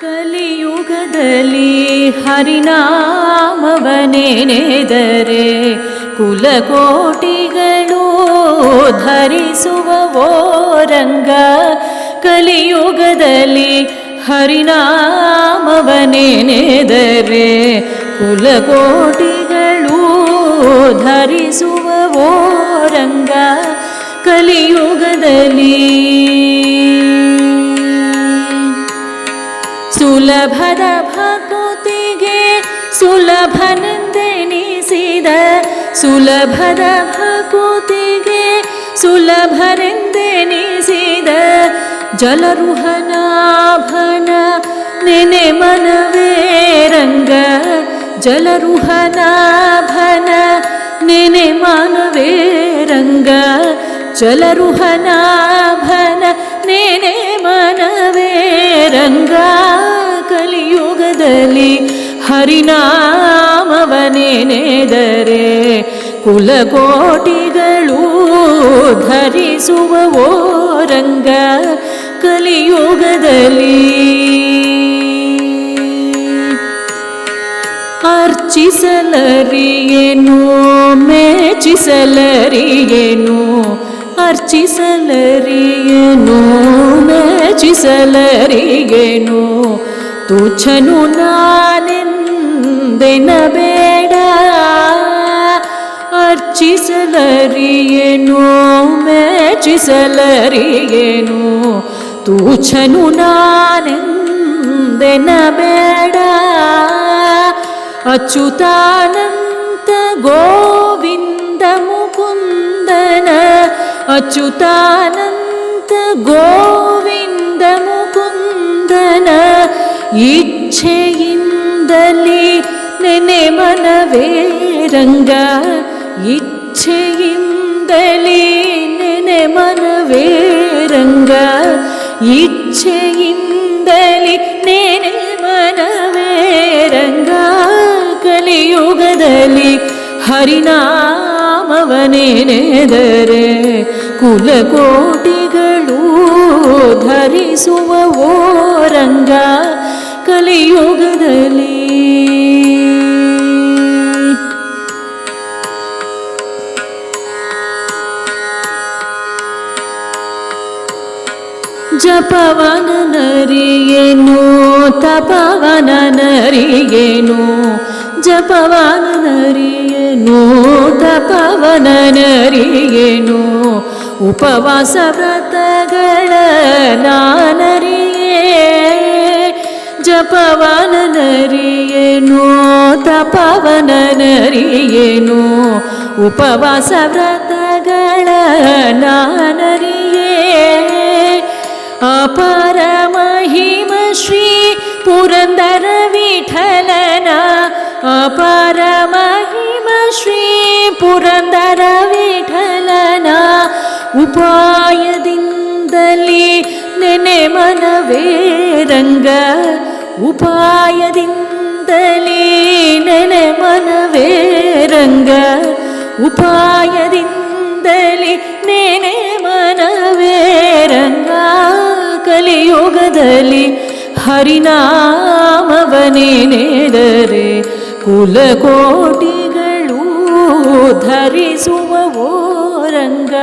ಕಲಿಯುಗದಲ್ಲಿ ಹರಿನಾಮವನೆನೆದರೆ ಕುಲಕೋಟಿಗಳು ಧರಿಸುವವೋ ರಂಗ ಕಲಿಯುಗದಲ್ಲಿ ಹರಿನಾಮವನೆನೆದರೆ ಕುಲಕೋಟಿಗಳು ಧರಿಸುವವೋ ರಂಗ ಕಲಿಯುಗದಲ್ಲಿ ಸುಲಭದ ಭಕುತಿಗೆ ಸುಲಭನೆಂದೆನಿಸಿದ ಸುಲಭದ ಭಕುತಿಗೆ ಸುಲಭರೆಂದೆನಿಸಿದ ಜಲರುಹನಾಭನ ನೆನೆ ಮನವೇ ರಂಗ ಜಲರುಹನಾಭನ ನೆನೆ ಮಾನವೇ ರಂಗ ಜಲರುಹನಾಭನ ನೆನೆ ಮನವೇ ರಂಗ ಕಲಿಯುಗದಲ್ಲಿ ಹರಿನಾಮವನೆನೆದರೆ ಕುಲಕೋಟಿಗಳು ಧರಿಸುವ ರಂಗ ಕಲಿಯುಗದಲ್ಲಿ. ಅರ್ಚಿಸಲರಿಯೇನು ಮೇಚಿಸಲರಿಯೇನು ಅರ್ಚಿಸಲರಿಯೇನು ಮೇಚಿಸಲರಿಯೇನು ತುಚ್ಛನು ನಾನೆಂದೆನ ಬೇಡ ಅರ್ಚಿಸಲರಿಯೇನು ಮೇಚಿಸಲರಿಯೇನು ತುಚ್ಛನು ನಾನೆಂದೆನ ಬೇಡ ಅಚ್ಯುತಾನಂತ ಗೋವಿಂದ ಮುಕುಂದನ ಅಚ್ಯುತಾನಂತ ಗೋವಿಂದ ಮುಕುಂದನ ಇಚ್ಛೆಯಿಂದಲೇ ನೆನೆ ಮನವೇ ರಂಗ ಇಚ್ಛೆಯಿಂದಲೇ ನೆನೆ ಮನವೇ ರಂಗ ಇಚ್ಛೆಯಿಂದಲೇ ನೆನೆ ಮನವೇ ರಂಗ ಕಲಿಯುಗದಲ್ಲಿ ಹರಿನಾಮವನೆನೆದರೆ ಕುಲಕೋಟಿಗಳು ಧರಿಸುವವೋ ರಂಗ ಕಲಿಯುಗದಲ್ಲಿ ಜಪವನ ನರಿಯೇನು ತಪವನ ನರಿಯೇನು? ಜಪವನ ನರಿಯೇನು ತಪವನ ನರಿಯೇನು? ಉಪವಾಸ ವ್ರತಗಳ ನಾನರಿಯೇ. ಜಪವನ ನರಿಯೇನು? ತಪವನ ನರಿಯೇನು? ಉಪವಾಸ ವ್ರತಗಳ ನಾನರಿಯೇ? ಅಪರ ಮಹಿಮ ಶ್ರೀ ಪುರಂದರ ವಿಠಲನ? ಅಪರ ಮಹಿಮ ಶ್ರೀ ಪುರಂದರ ವಿಠಲನ? ಉಪಾಯದಿಂದಲೇ ನೆನೆ ಮನವೇ ರಂಗ? ಉಪಾಯದಿಂದಲೇ ನೆನೆ ಮನವೇ ರಂಗ. ಉಪಾಯದಿಂದಲೇ ನೆನೆ ಮನವೇ ರಂಗ. ಕಲಿಯುಗದಲ್ಲಿ ಕುಲ ಕುಲಕೋಟಿಗಳು ಧರಿಸುವವೋ ರಂಗ.